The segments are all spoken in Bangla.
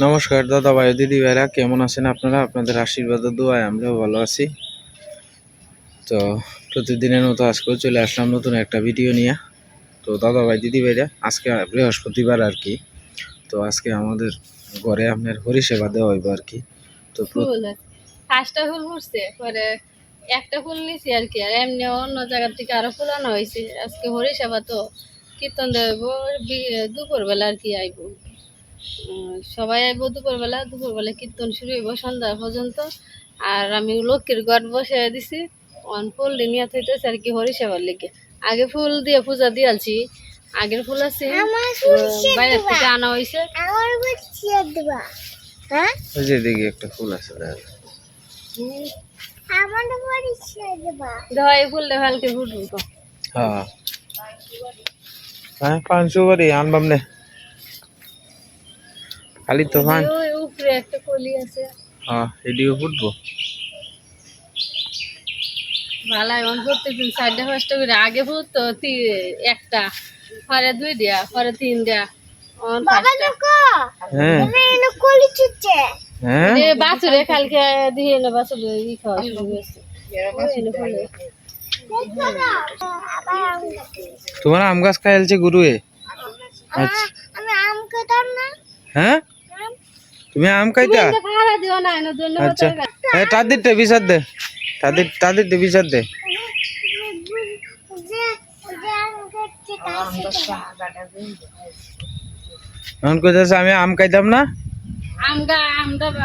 নমস্কার দাদা ভাই দিদি ভাইরা কেমন আছেন আপনারা? আপনাদের আশীর্বাদ দোয়ায় আমরাও ভালো আছি। তো প্রতিদিনের মতো আজকেও চলে আসলাম নতুন একটা ভিডিও নিয়ে। তো দাদা ভাই দিদি ভাইরা আজকে বৃহস্পতিবার আর কি। তো আজকে আমাদের ঘরে আপনার হরিসেবা দেওয়া হইব আর কি। তো প্র- ফুল ফুটছে পরে একটা ফুল নিছি আর কি আর এমনি অন্য জায়গার থেকে আরও ফুল আনা হয়েছে আজকে হরিসেবা তো কীর্তন দেব দুপুর বেলা আর কি আইব। সবাই আইব দুপুর বেলা দুপুর বেলা কীর্তন শুরু হইব সন্ধ্যা পর্যন্ত। আর আমি লক্ষ্মীর ঘর বসে দিছি। অন ফুল নিয়ে থইতেছে আর কি হরিসেবার লেগে। আগে ফুল দিয়ে পূজা দিয়ালছি আগের ফুল আছে বাইরের থেকে আনা হয়েছে হ্যাঁ? দেখি একটা ফুল আছে ফুল ফুটবো। হ্যাঁ। হ্যাঁ পাঁচশো আনবাম নে। খালি তো উপরে একটা কলি আছে। হ্যাঁ ফুটবো? প্রত্যেকদিন চারটা পাঁচটা করে। আগে ফুটতো একটা পরে দুই দেয়া পরে তিন দেয়া। হ্যাঁ। কলি চুচ্ছে হ্যাঁ। বাছুরে কালকে দিয়ে বাছুরে ই খাওয়া শুরু। তোমার আম গাছ খাইলছে গুরুয়ে? আচ্ছা। আমি আম খেতাম না। হ্যাঁ? তুমি আম খাইতা? আচ্ছা। হ্যাঁ তাদের টে বিচার দে। তাদের তাদের টে বিচার দে। এখন কইতাছে আমি আম খাইতাম না? আমটা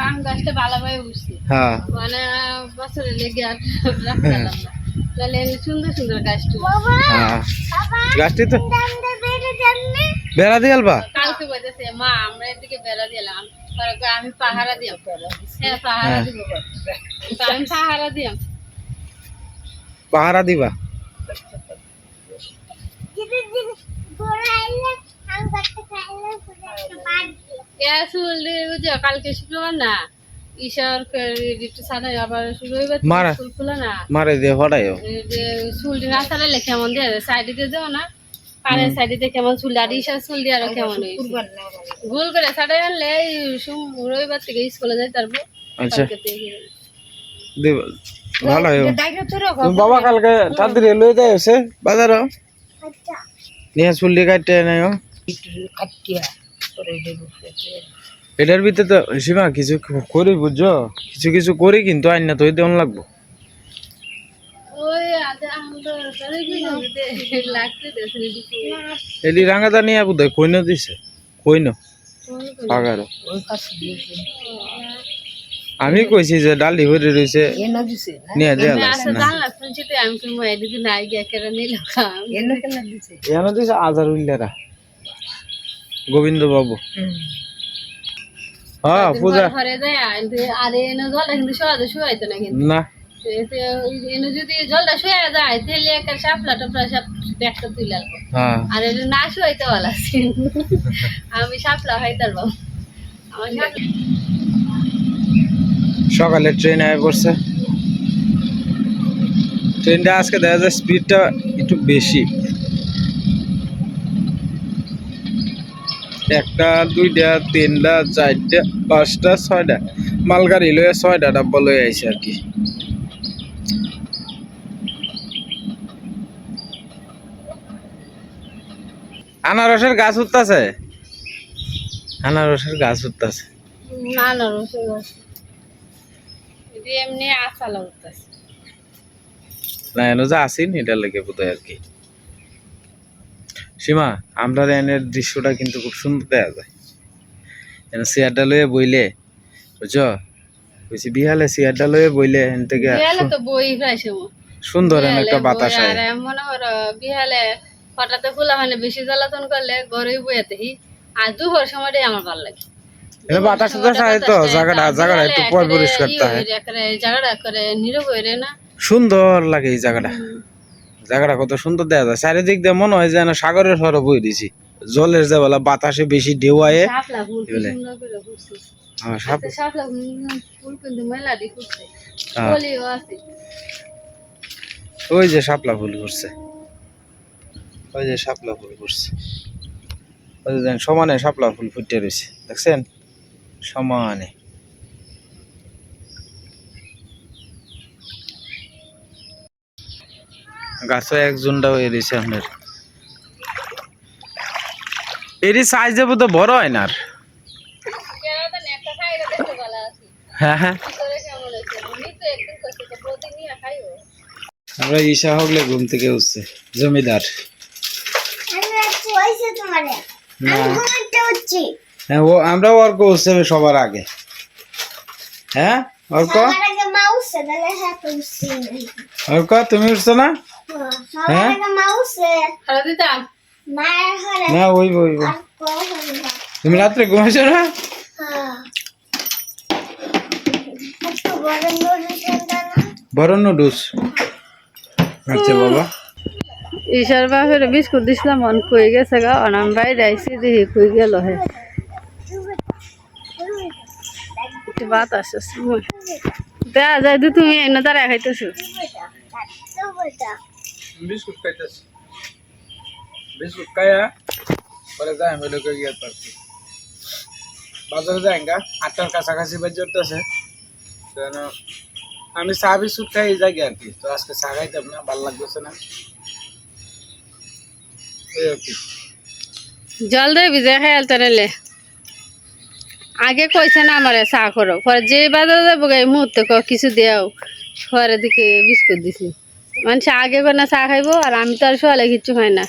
আম গাছটা ভালোভাবে বুঝছি। হ্যাঁ। মানে বছরে লেগে আর না। তাহলে সুন্দর সুন্দর গাছটা। হ্যাঁ। গাছটি তো বেড়ে বেড়া দিয়ালবা কালকে বলতেছে মা আমরা এদিকে বেড়া কয় আমি পাহারা দিয়াম হ্যাঁ পাহারা হ্যাঁ। দিব তো আমি পাহারা দিয়াম পাহারা দিবা? চুল কালকে শুক্রবার না? ঈশ্বর একটু সাদা আবার শুরু হইবে মারা। চুল খুলে না। মারে দিয়ে না সারাইলে দিয়ে? সাইডে দিয়ে যাও না? সাইডে কেমন চুল আর চুল দিয়ে আরও কেমন ভুল করে সাড়ে আনলে রবিবার থেকে স্কুলে যাই তারপর আচ্ছা। ভালো বাবা কালকে তাড়াতাড়ি লই যাই হচ্ছে বাজার আচ্ছা। নিয়ে চুল্লি কাটতে নাই এটার ভিতরে তো সীমা কিছু করি বুঝছ? কিছু কিছু করি কিন্তু আইন না তো দেওয়ান লাগবো ওই আধা আমরা করে দিলাম লাগতে দেশ এলি রাঙাদা নিয়ে বোধ হয় কইন দিছে? কইন। পাগারো। আমি কইছি যে ডালি নিয়ে লাগছে না। এদিকে নাই গিয়ে নিলাম এখানে দিছে আজার উল্লারা গোবিন্দ বাবু হ্যাঁ পূজা। ঘরে যায় আর এনে জলটা কিন্তু সহজে শুয়াইতো না কিন্তু। না। এতে এনে যদি জলটা শুয়ে যায় তাহলে একটা সাপলা টাপলা সব ব্যাগটা তুলে আনব। হ্যাঁ। আর এটা না শুয়াইতে আছে। আমি সাপলা খাইতে পারব আমার সকালে ট্রেন আয় পড়ছে। ট্রেনটা আজকে দেখা যায় স্পিডটা একটু বেশি। একটা দুইটা তিনটা চারটা পাঁচটা ছয়টা। মালগাড়ি লয়ে ছয়টা ডাব্বা লয়ে আইছে আর কি। আনারসের গাছ উঠতাছে? আনারসের গাছ উঠতাছে। না না রসুন রসুন এটা এমনি আশা লাগতেছে না এনে যে আসিন এটার লেগে বোধ আর কি। সীমা আমরা এনের দৃশ্যটা কিন্তু খুব সুন্দর দেখা যায়। এনে চেয়ারটা লয়ে বইলে বুঝছ? বিহালে চেয়ারটা লয়ে বইলে এন থেকে সুন্দর একটা বাতাস মনে করো বিহালে হঠাৎ খোলা মানে বেশি জ্বালাতন করলে ঘরে বইয়াতে আর দুপুর সময়টাই আমার ভালো লাগে। বাতাস তো জায়গাটা জায়গাটা একটু পর পরিষ্কার জায়গাটা করে নীরব হয়ে রে না। সুন্দর লাগে এই জায়গাটা। জায়গাটা কত সুন্দর দেখা যায়। চারিদিক দিয়ে মনে হয় যেন সাগরের সর বই দিছি জলের যে বলা বাতাসে বেশি ঢেউ আয়ে ফুল আচ্ছা, ফুল ফুল ওই যে শাপলা ফুল করছে ওই যে শাপলা ফুল করছে ওই যে সমানে শাপলা ফুল ফুটে রয়েছে দেখছেন? সমানে। গাছও এক জুনটা হয়ে দিছে আপনার। এরই সাইজ দেবো তো বড় হয় না হ্যাঁ হ্যাঁ। আমরা ঈশা হগলে ঘুম থেকে উঠছে, জমিদার আমি একটু হয়েছে তোমারে না। আমি ঘুমাতে হচ্ছি হ্যাঁ ও আমরা অর্ক উঠছে সবার আগে। হ্যাঁ অর্ক হ্যাঁ অর্ক তুমি উঠছো না? হ্যাঁ? না ওই ওই তুমি রাত্রে ঘুমাইছো না? হ্যাঁ। না? বড় নুডুস আচ্ছা বাবা। ঈশার বাপের বিস্কুট দিছিলাম, মন কই গেছে গা, অনাম বাইরে আইসি দেখি কই গেল হে। বাতাস আছে দেখা যায় তো তুমি এনে দাঁড়ায় খাইতেছো। বিস্কুট খাইতেছি। বিস্কুট খাইয়া পরে আমি লোকে যাই গা, আটটার কাছাকাছি বাজে উঠতেছে। আমি চা, বিস্কুট খাই যাই আর কি। তো আজকে চা খাইতাম না, ভালো লাগতেছে না। জল দিয়ে ভিজে খাইল তাহলে আগে কইছে না আমারে চা করো পরে যে বাজার যাব এই মুহূর্তে ক কিছু দেও পরে দিকে বিস্কুট দিছি। মানুষ আগে করে না চা খাইবো আর আমি তো আর সোয়ালে কিচ্ছু খাই না।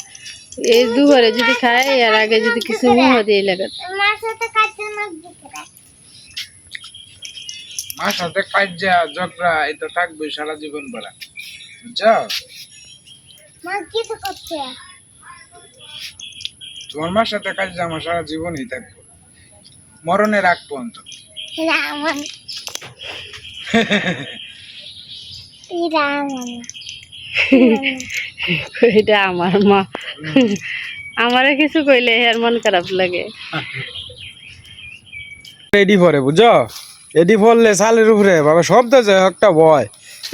এই দুপুরে যদি খাই এর আগে যদি কিছু মুহ দিয়ে লাগে। মার সাথে ঝগড়া এটা থাকবে সারা জীবন বেড়া যাও মা কি তো করছে তোমার মার সাথে কাজা আমার সারা জীবনই থাকবে মরণের আগ পর্যন্ত। এটা আমার মা। আমারে কিছু কইলে এর মন খারাপ লাগে। এডি পরে বুঝছ? এডি পড়লে সালের উপরে বাবা শব্দ যে একটা ভয়।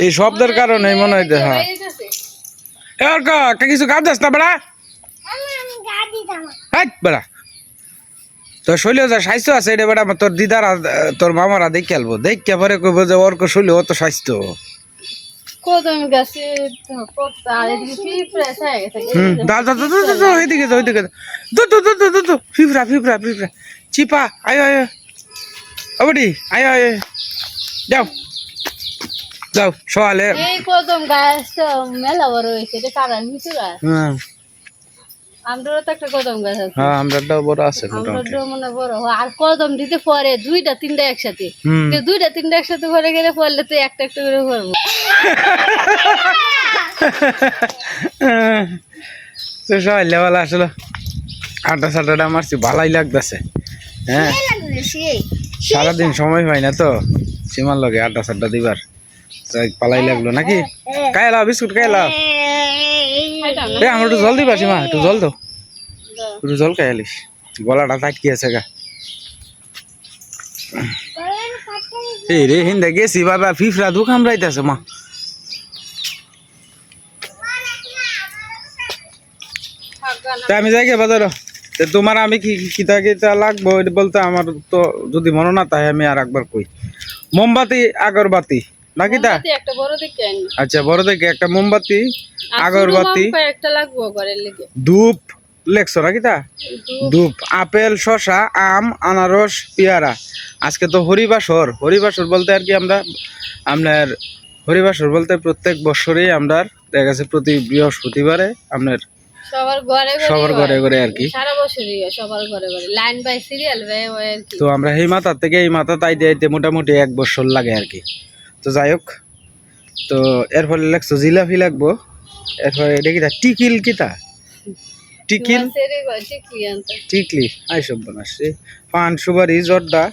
এই শব্দের কারণে মনে হয় যে, হ্যাঁ। কিছু কাজ না বেড়া? হাট বেড়া। শৈল যা স্বাস্থ্য আছে এটা বেড়া তোর দিদারা তোর মামারা দেখে আলবো। দেখে পরে কইব যে ওর শৈল অত স্বাস্থ্য। কদম গাছে পত্তা আর এদিকে পিঁপড়ে ছায়া গেছে। হুম দা দা দা দা দা এদিকে যাও এদিকে যাও। দু দু দু দু দু দু ফিফরা ফিফরা ফিফরা। চিপা আয় আয় অবডি আয় আয় যাও। যাও সকালে এই কদম গাছ মেলা বড় হয়েছে এটা কারণ মিশু গাছ আমরাও তো একটা কদম গাছ আছে। হ্যাঁ আমরা বড় আছে মোটামুটি আমরাও মনে বড় আর কদম দিতে পরে দুইটা তিনটা একসাথে। দুইটা তিনটা একসাথে পরে গেলে পড়লে তো একটা একটা করে পড়ব তো সবাই লেভেল আসলে। আটা সাটাটা মারছি ভালাই লাগতেছে। হ্যাঁ। সারাদিন সময় হয় না তো। সীমার লগে আটা সাড্ডা দিবার পালাই লাগল নাকি? খাই লাও বিস্কুট খাই লাও খাইতাম না এ, আমার একটু জল দিবা, সীমা, একটু জল খাই আলিস। গলাটা টাটকি আছে গা। এই গেছি, বাবা মা। তা আমি যাই বাজারো। তোমার আমি কি কিতা কিতা লাগবো বলতে আমার তো যদি মনে না তাই আমি আর একবার কই। মোমবাতি, আগরবাতি। নাকি তা? একটা বড় দিকে আচ্ছা বড় দেখে একটা মোমবাতি আগরবাতি। একটা লাগবো ঘরের লেগে। ধূপ লেখছো নাকি তা? ধূপ। আপেল শসা আম আনারস পেয়ারা। আজকে তো হরিবাসর। হরিবাসর বলতে আর কি আমরা আপনার হরিবাসর বলতে প্রত্যেক বছরেই আমরা দেখা গেছে প্রতি বৃহস্পতিবারে আপনার সবার ঘরে ঘরে সবার ঘরে ঘরে আর কি। তো আমরা এই মাথার থেকে এই মাথা তাই দিতে মোটামুটি এক বছর লাগে আর কি। তো যাই হোক তো এর ফলে লাগছো জিলাপি লাগবো। এরপরে এটা কিটা টিকিল কিটা টিকিল? টিকলি। আনতে টিকলি আইসব বানাচ্ছি পান সুপারি জর্দা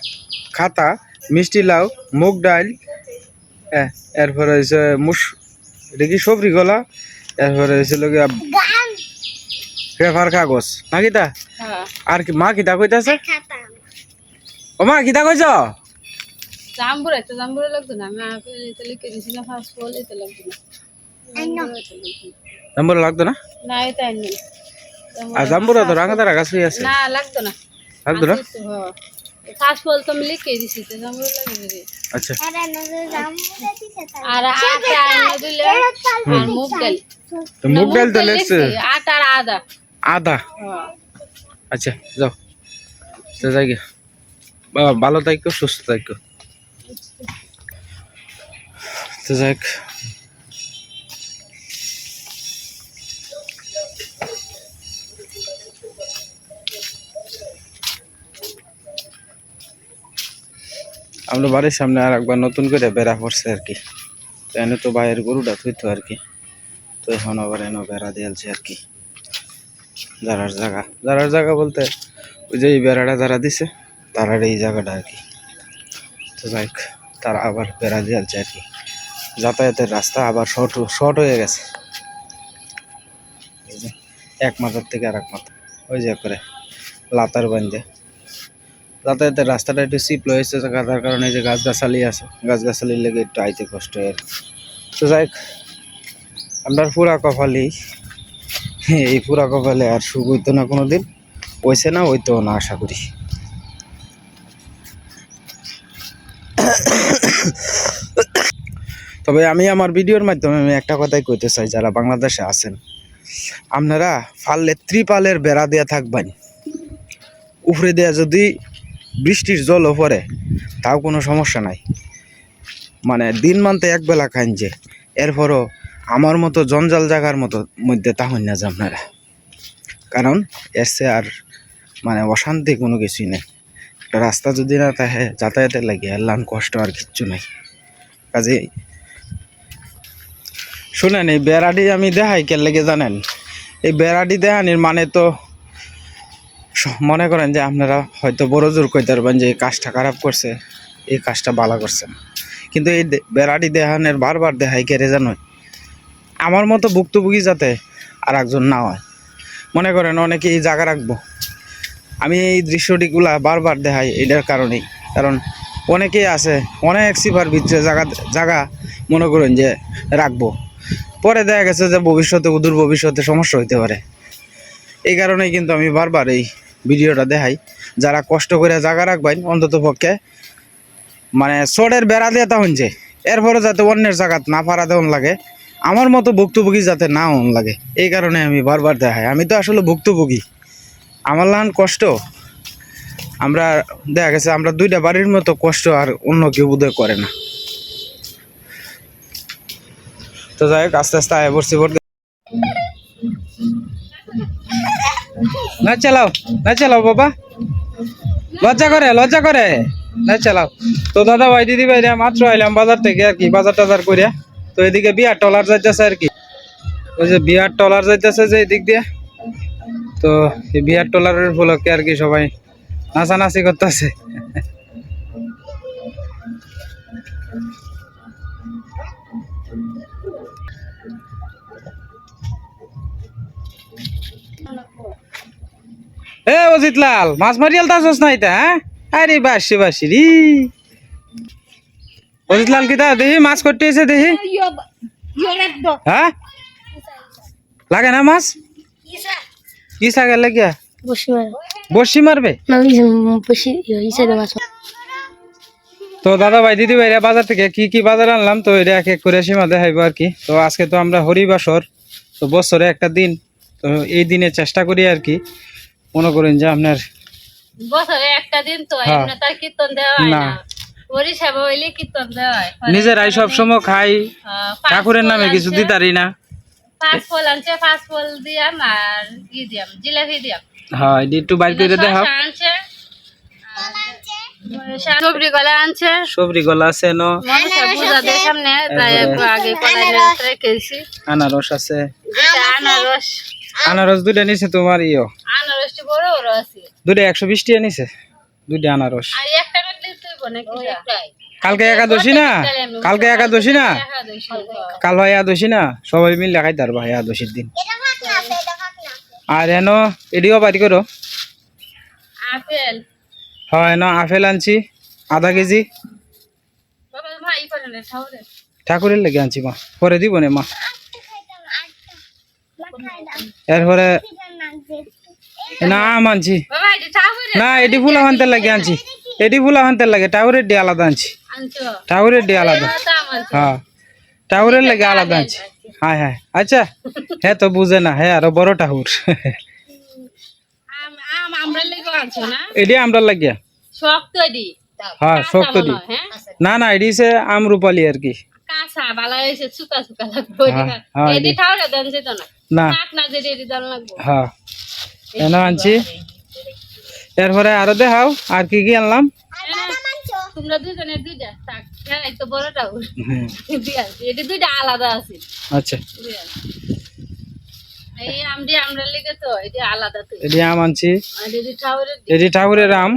খাতা মিষ্টি লাউ মুগ ডাল হ্যাঁ এরপরে হয়েছে মুস এটা কি সবরি গলা? এরপরে হয়েছিল পেপার কাগজ না কিতা হ্যাঁ। আর কি মা কিতা কইতাছে? খাতা। ও মা কিতা কইছ? জাম্বুর একটা জাম্বুরে লাগতো না? আমি আপেল এতে লিখে দিছি না। ফার্স্ট বল এতে লাগতো না। জাম্বুরা লাগতো না। না এটা আনি আর জাম্বুরা তো রাঙা তারা গাছ হয়ে আছে। না লাগতো না। লাগতো না? তো, হ্যাঁ। ফার্স্ট ফল তো আমি লিখে দিছি তো লাগবে রে। আচ্ছা। আরে আটা এনে দিলে আর মুগ ডাল। তো মুগ ডাল তো লিখছি, আটা আর আদা। আদা? হ্যাঁ। আচ্ছা যাও। তো যাই। ভালো থাকো সুস্থ থাকো তো যাক আমরা বাড়ির সামনে আর একবার নতুন করে বেড়া পড়ছে আর কি। তো এনে তো বাইরের গরুটা থইতো আর কি। তো এখন আবার এনে বেড়া দিয়েছে আর কি। যারার জায়গা। যারার জায়গা বলতে ওই যে এই বেড়াটা যারা দিছে, তারার এই জায়গাটা আর কি। তো যাই তারা আবার বেড়া দিয়েছে আর কি। যাতায়াতের রাস্তা আবার শর্ট শর্ট হয়ে গেছে। এক মাথার থেকে আর এক মাথা, ওই যে করে লাতার বান্ধে। যাতায়াতের রাস্তাটা একটু সিপল হয়েছে তার কারণে যে গাছগাছালি আছে, গাছগাছালির লেগে একটু আইতে কষ্ট হয় তো যাই আমরা পুরা কপালি এই পুরা কপালে আর সুখ হইতো না কোনো দিন হইছে না হইতো না, আশা করি। তবে আমি আমার ভিডিওর মাধ্যমে আমি একটা কথাই কইতে চাই, যারা বাংলাদেশে আছেন। আপনারা ফাললে ত্রিপালের বেড়া দেয়া থাকবেন। উপরে দেয়া যদি বৃষ্টির জলও পড়ে, তাও কোনো সমস্যা নাই। মানে দিন মানতে এক বেলা খান যে, এরপরও আমার মতো জঞ্জাল জায়গার মতো মধ্যে তাহন না যে আপনারা। কারণ চেয়ে আর মানে অশান্তি কোনো কিছুই নেই। রাস্তা যদি না থাকে, যাতায়াতের লাগে এলাম কষ্ট আর কিচ্ছু নাই। কাজে শুনেন, এই বেড়াটি আমি দেখাই কে লেগে জানেন? এই বেড়াটি দেখানির মানে তো মনে করেন যে আপনারা হয়তো বড় জোর কইতে পারবেন যে এই কাজটা খারাপ করছে, এই কাজটা ভালো করছেন কিন্তু এই বেড়াটি দেখানের বারবার দেখাই কেড়ে জানো আমার মতো ভুক্তভোগী যাতে আর একজন না হয়। মনে করেন অনেকে এই জায়গা রাখব। আমি এই দৃশ্যটিগুলা বারবার দেখাই এটার কারণেই। কারণ অনেকেই আছে, অনেক সিফার ভিতরে জায়গা জায়গা মনে করেন যে রাখব। পরে দেখা গেছে যে ভবিষ্যতে দূর ভবিষ্যতে সমস্যা হইতে পারে। এই কারণেই কিন্তু আমি বারবার এই ভিডিওটা দেখাই। যারা কষ্ট করে জায়গা রাখবেন অন্তত পক্ষে মানে চড়ের বেড়া দিয়ে তখন যে এরপরে যাতে অন্যের জায়গাত না ফাড়া দেওয়ান লাগে, আমার মতো ভুক্তভোগী যাতে না হন লাগে, এই কারণে আমি বারবার দেখাই। আমি তো আসলে ভুক্তভোগী। আমার লান কষ্ট। আমরা দেখা গেছে, আমরা দুইটা বাড়ির মতো কষ্ট আর অন্য কেউ বোধহয় করে না। তো যাই হোক, আস্তে আস্তে আয় পড়ছি পড়তে না চালাও না চালাও বাবা। লজ্জা করে লজ্জা করে। না চালাও। তো দাদা ভাই, দিদি ভাই মাত্র আইলাম বাজার থেকে আর কি, বাজার টাজার করিয়া তো এদিকে বিয়ার টলার যাইতেছে আর কি। ওই যে বিয়ার টলার যাইতেছে যে এদিক দিয়ে। তো বিয়ার টলারের উপলক্ষে আর কি সবাই নাচানাচি করতেছে। এ অজিত লাল, মাছ মারিয়াল তাছস না এটা হ্যাঁ? আরে বাসি বাসি রি। অজিত লাল কি কিতা দেখি মাছ করতে এসে দেখি। হ্যাঁ? লাগে না মাছ? কি সাগর লাগিয়া? বসি মারবে? তো দাদা ভাই দিদি ভাইরা বাজার থেকে কি কি বাজার আনলাম, তো এটা এক এক করে সীমা দেখাইবো আর কি। তো আজকে তো আমরা হরিবাসর তো বছরে একটা দিন, তো এই দিনে চেষ্টা করি আর কি। মনে করেন যে আপনার বছরে একটা দিন তো হ্যাঁ। এমনি তার কীর্তন দেওয়া হয় না। হইলে কীর্তন দেওয়া হয়। নিজেরাই সব সময় খাই। ঠাকুরের নামে কিছু আনছে, দিতারি না। পাঁচ ফল আনছে পাঁচ ফল দিয়াম আর ই দিয়াম জিলাপি দিয়াম। হ্যাঁ একটু বাইর করে দেখাও। আনছে সবরি কলা আনছে। সবরি গলা আছে ন? মানুষের সামনে তাই রেখেছি আনারস। আছে। আনারস। আনারস দুইটা নিছে তোমার ইয়ো। আনারসটি বড় বড় আছে। দুইটা একশো বিশ টাকা নিছে দুইটা আনারস। আর একটা কাটলে তুই নাকি কালকে একাদশী না? কালকে একাদশী না? কাল হয় একাদশী না? সবাই মিলে খাইতে পারব একাদশীর দিন। আর এন এডিও বাড়ি করো। আপেল। হয় এন আপেল আনছি আধা কেজি। বাবা ভাই করে ঠাউরে ঠাকুরের লেগে আনছি মা পরে দিব নে মা। এরপরে না আম ঠাউরে না এটি ফুলা ভান্তার লাগে আনছি। এটি ফুলা হানতে লাগে টাউরের ডি আলাদা আনছি। টাউরের ডি আলাদা। হ্যাঁ টাউরের লাগে আলাদা আনছি। হ্যাঁ হ্যাঁ। আচ্ছা হ্যাঁ তো বুঝে না হ্যাঁ আরও বড় টাউর আম আম এটি আমরা লাগিয়া। শক্ত দি হ্যাঁ শক্ত দি। না না এটি সে আমরুপালি আর কি। কাঁচা বালা হয়েছে চুকা চুকা লাগবে। এটি ঠাউরে দেন যেত না। না। হ্যাঁ। এনে আনছি। এরপরে আরও দেখাও আর কি কি আনলাম? তোমরা দুজনে দুইটা। থাক হ্যাঁ এই তো বড়টাও হুম, এটি দুইটা আলাদা আছে। আচ্ছা। এই আমটি আমরা লেগে তো এটি আলাদা তো। এটি আম আনছি। এটি ঠাকুরের আম।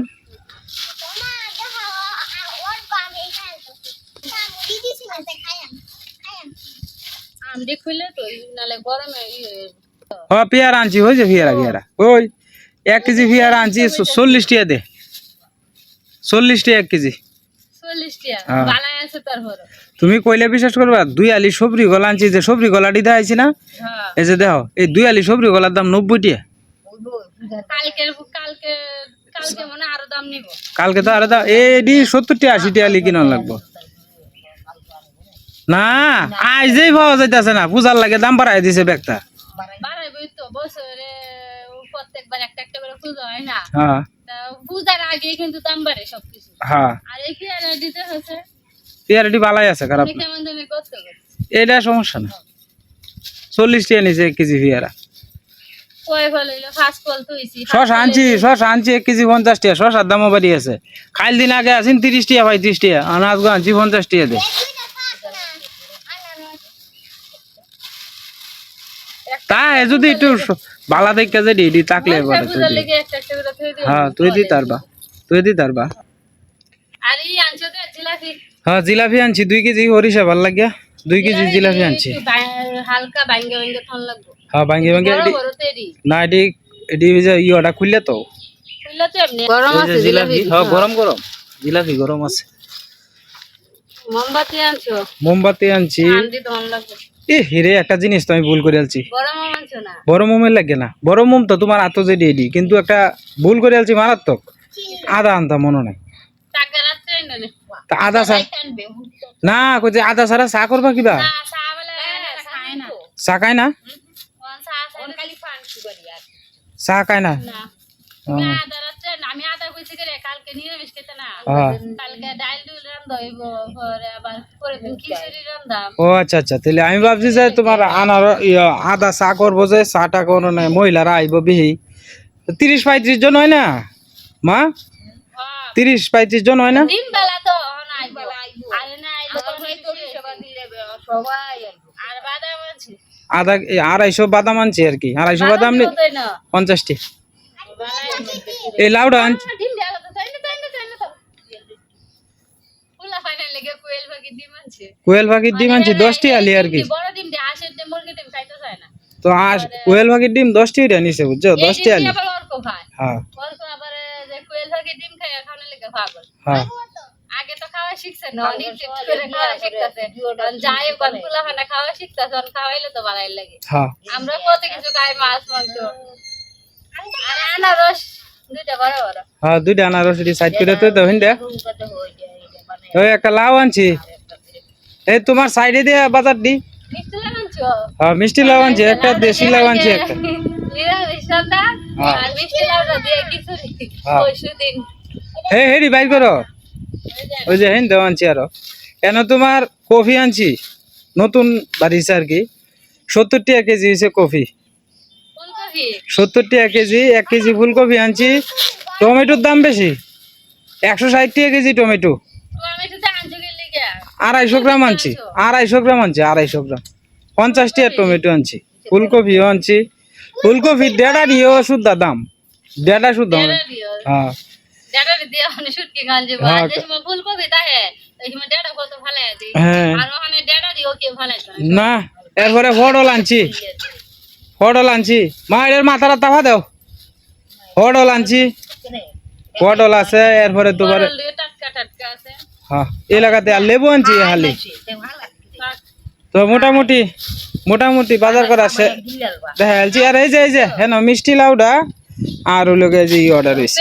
আমটি খুলে তো নালে গরমে হ্যাঁ পেয়ারা আনছি হয়েছে পেয়ারা পেয়ারা। ওই এক কেজি পেয়ারা আনছি চল্লিশ টাকা দে। চল্লিশ টাকা এক কেজি। হ্যাঁ। তুমি কইলে বিশ্বাস করবা দুই আলি সবরি গলা আনছি যে সবরি গলাটি দেখাইছি না? হ্যাঁ। এই যে দেখো এই দুই আলি সবরি গলার দাম নব্বই টাকা কালকে তো আর দাম এডি সত্তর টাকা আশি টাকা আলি কিনা লাগবো। না আইজেই পাওয়া যাইতেছে না, পূজার লাগে দাম বাড়াই দিছে ব্যাগটা। হয়। হ্যাঁ। এটা সমস্যা না। চল্লিশ এক কেজি এক কেজি পঞ্চাশ দামও বাড়ি আছে খাইল দিন আগে আছেন তিরিশ টাকা পঁয়ত্রিশ টাকা আনাজ গো আনছি পঞ্চাশ টাকা দে তা এ যদি একটু বালা দেখে যে ডিডি তাকলে এবারে তুই দি। লেগে একটা একটা করে থই দিও হ্যাঁ তুই দি তারবা তুই দি তারবা আর এই আনছো তো জিলাপি? হ্যাঁ জিলাপি আনছি। দুই কেজি হরিষা ভালো লাগিয়া। দুই কেজি জিলাপি আনছি। একটু বা- হালকা ভাঙ্গে ভাঙ্গে থন লাগবো। হ্যাঁ ভাঙ্গি ভাঙ্গি না এডি এডি যে ইয়েটা খুললে তো। খুললে তো এমনি। গরম আছে জিলাপি হ্যাঁ গরম গরম। জিলাপি গরম আছে। মোমবাতি আনছো? মোমবাতি আনছি। আনতে তো লাগবে। এ হিরে একটা জিনিস তো আমি ভুল করে আলছি। গরম আনছো না? বড় মোমের লাগে না। বড় মোম তো তোমার আতো যে ডেডি কিন্তু একটা ভুল করে আলছি মারাত্মক। আদা আনতাম মনে নাই। আদা আনবে না কইছে আদা সারা চা করবা কিবা? না সাবলে না। চা খায় না? চা খায় না না ও, তুমি আদা রাখতে না আমি আদা কইছি কালকে নিরামিষ খেতে না। হ্যাঁ। কালকে ডাল ডুল রান্ধা হইব পরে আবার পরে দিন খিচুড়ি রান্ধাম ও আচ্ছা আচ্ছা তাহলে আমি ভাবছি যে তোমার আনার আদা চা করব যে চাটা কোনো নাই মহিলারা আইব বিহি তিরিশ পঁয়ত্রিশ জন হয় না? মা? হ্যাঁ। তিরিশ পঁয়ত্রিশ জন হয় না? দিন বেলা তো না আরে না আইলো তো সবাই আর বাদাম আছে। আধা এ, আড়াইশো বাদাম আনছি আর কি। আড়াইশো বাদাম নি পঞ্চাশটি। এই লাউডা আনছি ডিম দেওয়া তো তাই না তাই না তাই না তো ফুলা ফাইনাল লেগে কোয়েল পাখি ডিম আছে কোয়েল পাখির ডিম আনছি দশটি আলি আর কি। বড় ডিম দিয়ে হাঁসের ডিম মুরগির ডিম খাইতে চায় না। তো আস কোয়েল পাখির ডিম দশটি নিছে বুঝছ? দশটি আলি। হ্যাঁ। অর্ক আবার যে কোয়েল পাখি ডিম খায় খাওয়ানো লেগে পাগল। হ্যাঁ। আগে তো খাওয়া শিখছে না অনেক করে খাওয়া শিখতেছে। যাই হোক ফুলা ফানা খাওয়া শিখতেছে আর খাওয়াইলে তো ভালোই লাগে। হ্যাঁ। আমরা কত কিছু খাই মাছ মাংস। আর আনারস দুইটা বড় বড়। হ্যাঁ দুইটা আনারস সাইড করে তো তো হিন্দা। ওই একটা লাউ আনছি। এই তোমার সাইডে দিয়ে বাজার দি। হ্যাঁ মিষ্টি লাউ আনছি একটা দেশি লাউ আনছি একটা। হ্যাঁ। হ্যাঁ। হে হেরি বাইর করো। ওই যে হেন দেওয়া আনছি আরও। কেন তোমার কফি আনছি? নতুন বাড়িছে আর কি। সত্তর টাকা কেজি হয়েছে কফি? সত্তর টাকা কেজি এক কেজি ফুলকপি আনছি। টমেটোর দাম বেশি। একশো ষাট টাকা কেজি টমেটো টমেটোতে আনছো কি লিখে আড়াইশো গ্রাম আনছি। আড়াইশো? গ্রাম আনছি আড়াইশো গ্রাম। পঞ্চাশটি টাকা টমেটো আনছি। ফুলকপিও আনছি। ফুলকপি দেড়া দিয়েও শুদ্ধ দাম। দেড়া দিও হ্যাঁ। হ্যাঁ, হ্যাঁ। আর না এরপরে পটল আনছি। আনছি। মা এর মাথাটা তাফা দাও পটল আনছি। পটল আছে এরপরে টাটকা টাটকা আছে। হ্যাঁ এলাকাতে আর লেবু আনছি হালি। তো মোটামুটি মোটামুটি বাজার করা সে দেখা যাচ্ছে আর এই যে এই যে হ্যাঁ মিষ্টি লাউডা আর ওই লগে যে অর্ডার হয়েছে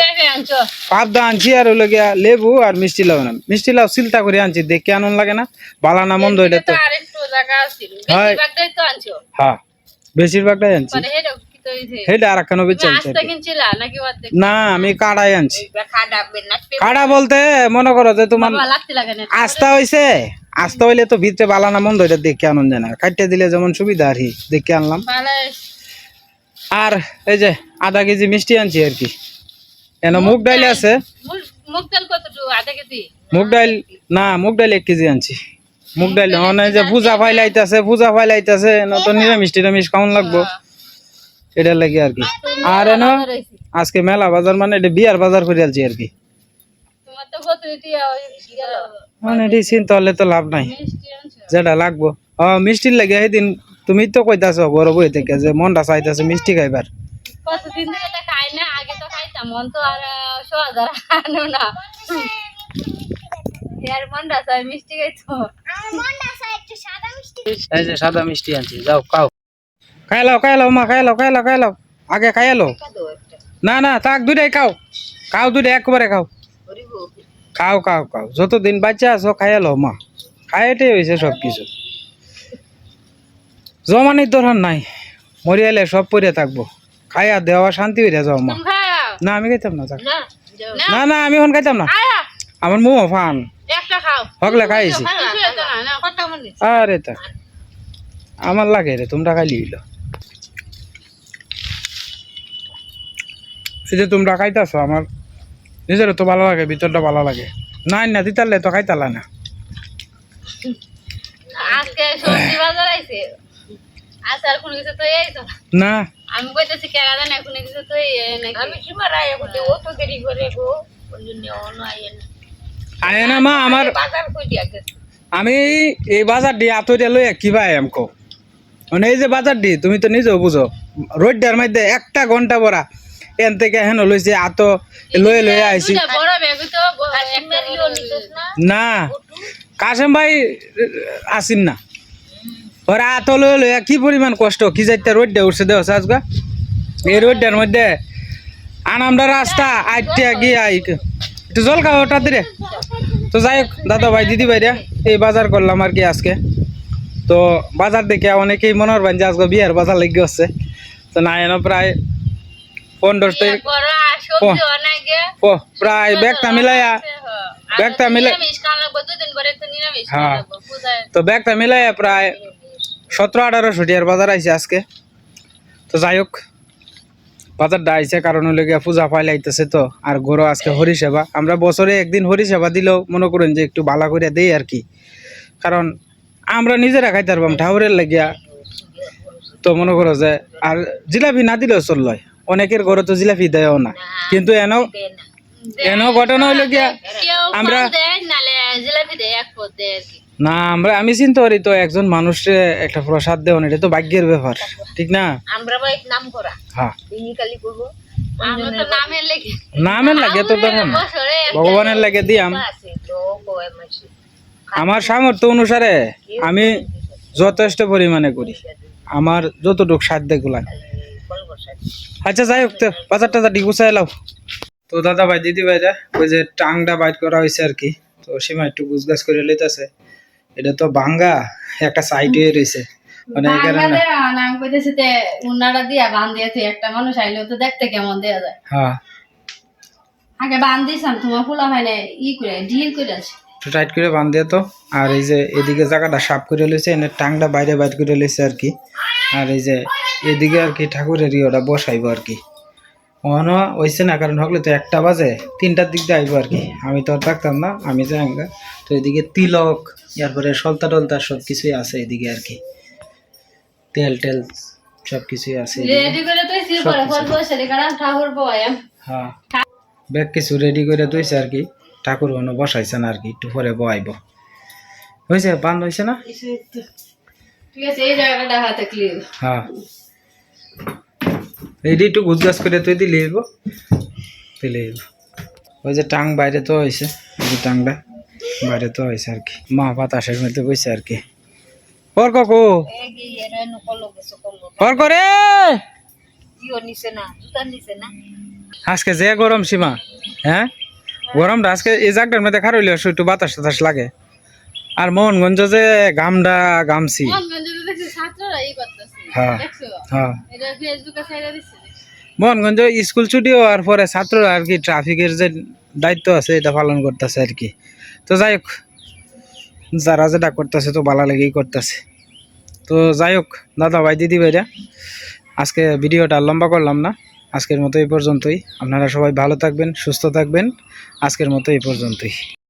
পাবদা আনছি আর ওই লগে লেবু আর মিষ্টি লাউ না মিষ্টি লাউ চিলতা করে আনছি দেখে আনন্দ লাগে না বালা না মন্দ এটা তো। হয়। বেশিরভাগটাই আনছো। সেটা আর একখানো না আমি কাড়াই আনছি। কাড়া বলতে মনে করো যে তোমার হইছে? আস্তা হইলে তো ভিতরে বালা না মন্দ এটা দেখে আনন্দ কাটতে দিলে যেমন সুবিধা আর কি দেখে আনলাম। আর এই যে আধা কেজি মিষ্টি আনছি আর কি। এন মুগ ডাইল আছে। মুগ ডাইল না মুগ ডাইল এক কেজি আনছি। মুগ ডাইল যে পূজা ফাইলাইতেছে পূজা ফাইলাইতেছে তো নিরামিষ টিরামিষ খাওয়ান লাগবো। এটা লাগে আর কি। আর এন আজকে মেলা বাজার মানে এটা বিয়ার বাজার করে আলছি আর কি। তোমার তো কত টিয়া গেল মানে এটি চিন্তা হলে তো লাভ নাই। যেটা লাগবো। ও মিষ্টির লাগে সেদিন তুমি তো কইতাছো ঘর বই থেকে যে মনটা চাইতেছে মিষ্টি খাইবার। কতদিন থেকে তো খাই না আগে তো খাইতাম মন তো আর সহজ আর আনো না ইয়ার রাসায় মিষ্টি খাইতো। মনটা আছে একটু সাদা মিষ্টি। এই যে সাদা মিষ্টি আনছি যাও খাও। খাই লাও খাই লাও মা খাই লাও খাই লাও খাই লাও আগে খাই লো না না তাক দুটাই খাও। খাও দুটাই একবারে খাও। খাও খাও খাও। যতদিন বাচ্চা আছো খাই লো মা। খাই এটাই হয়েছে সব কিছু জমানির দরকার নাই। মরিয়ালে সব পরে থাকব। খাইয়া দেওয়া শান্তি হইয়া যাও, মা। না, আমি খাইতাম না, থাক। না না, আমি এখন খাইতাম না। আমার মুহ ফান। হকলে খাইছি। আরে তা আমার লাগে রে, তোমরা খাইলি এই যে তোমরা খাইতাছো আমার। নিজেরও তো ভালো লাগে ভিতরটা ভালো লাগে। নাই না দিতারলে তো খাইতালা না। আজকে সবজি বাজার আইছে। আচার কোনো কিছু তো এই তো। না। আমি কইতেছি কেনা জানে কোনো কিছু তো এই নাকি। আমি সীমার আয় করতে ও তো দেরি করে গো ওই জন্য অন্য আইন আয় না। মা আমার বাজার কই দিয়া গেছে আমি এই বাজার দিয়ে আতরিয়া লই কি ভাই আমকো মানে এই যে বাজার দি তুমি তো নিজেও বুঝো রোডটার মধ্যে একটা ঘণ্টা বড়া এন থেকে হেন লইছে আত লয়ে লয়ে আইছি। না? না। কাশেম ভাই আসিন না। ওরা আত লয়ে লয়ে কি পরিমাণ কষ্ট কি যাইতে রোডটা উঠছে দেও আজগা এই রোডটার মধ্যে আনামদা রাস্তা আইটিয়া গিয়ে আই একটু জল খাও ওটা দিরে তো যাই হোক দাদা ভাই দিদি ভাইরা এই বাজার করলাম আর কি আজকে। তো বাজার দেখে অনেকেই মনে করবেন যে আজকে বিয়ার বাজার লেগে হচ্ছে তো না এনে প্রায় প্রায় ব্যাগটা মিলাইয়া ব্যাগটা মিলে- হ্যাঁ। তো ব্যাগটা মিলাইয়া প্রায় সতেরো আঠারোশো টিয়ার বাজার আইছে আজকে। তো যাই হোক বাজারটা আইছে কারণ হলে গিয়া পূজা পাইলাইতেছে তো আর গরো আজকে হরিসেবা। আমরা বছরে একদিন হরিসেবা দিলেও মনে করেন যে একটু ভালো করে দেই আর কি। কারণ আমরা নিজেরা খাইতে পারবাম ঠাউরের লাগিয়া। তো মনে করো যে আর জিলাপি না দিলেও চলল অনেকের ঘরে তো জিলাপি দেয়ও না। কিন্তু এন এন ঘটনা হইল গিয়া আমরা- দেয় দেয় দেয় না আমরা আমি চিন্তা করি তো একজন মানুষের একটা প্রসাদ দেওয়া এটা তো ভাগ্যের ব্যাপার ঠিক না? আমরা ভাই নাম করা। হ্যাঁ। নামের লাগে তো দেখো না। বছরে একটা ভগবানের লাগে দিয়াম। আমার সামর্থ্য অনুসারে আমি যথেষ্ট পরিমাণে করি। আমার যতটুকু সাধ্যগুলা আচ্ছা যাই হোক তো বাজার টাজার গুছাই লাও। তো দাদা ভাই দিদি ভাইরা ওই যে টাংটা বাইট করা হয়েছে আর কি তো সীমা একটু গুছগাছ করে লইতেছে। এটা তো ভাঙ্গা একটা সাইড হয়ে রয়েছে মানে এই কারণে কইতেছি তে উন্নাটা দিয়া বান দিয়েছে একটা মানুষ আইলেও তো দেখতে কেমন দেয়া যায়। হ্যাঁ। আগে বান দিয়েছিলাম তোমার ফুলা হয় না ই করে ডিল করে আছে একটু টাইট করে বাঁধ দিয়ে তো। আর এই যে এদিকে জায়গাটা সাফ করে লইছে এনে টাংটা বাইরে বাইর করে লইছে আর কি। আর এই যে এদিকে আর কি ঠাকুরের ইয়েটা বসাইব আর কি। অন হইছে না কারণ হকলে তো একটা বাজে তিনটার দিক দিয়ে আইব আর কি। আমি তো আর থাকতাম না আমি যাই তো এদিকে তিলক এরপরে সলতা টলতা সব কিছুই আছে এদিকে আর কি। তেল টেল সব কিছুই আছে হ্যাঁ। ব্যাগ কিছু রেডি করে দইছে আর কি। ঠাকুর কোনো বসাইছে না আর কি একটু পরে বয়াইব। হয়েছে বান্ধ হয়েছে না? হ্যাঁ। এইটি একটু গুজগাছ করে তুই দিলে এব দিলে এব ওই যে টাং বাইরে তো হয়েছে ওই যে টাংটা বাইরে তো হয়েছে আর কি। মা বাতাসের মধ্যে বইছে আর কি। ওর কাকু ওর করে আজকে যে গরম সীমা হ্যাঁ? গরমটা আজকে এই জাগটার মধ্যে খারইলে একটু বাতাস টাতাস লাগে। আর মোহনগঞ্জ যে গামডা গামছি। মোহনগঞ্জে হ্যাঁ। হ্যাঁ। মোহনগঞ্জ স্কুল ছুটি হওয়ার পরে ছাত্ররা আর কি ট্রাফিকের যে দায়িত্ব আছে এটা পালন করতেছে আর কি। তো যাই হোক যারা যেটা করতেছে তো ভালো লেগেই করতেছে। তো যাই হোক দাদা ভাই দিদি ভাইরা আজকে ভিডিওটা লম্বা করলাম না। আজকের মতো এই পর্যন্তই। আপনারা সবাই ভালো থাকবেন সুস্থ থাকবেন। আজকের মতো এই পর্যন্তই।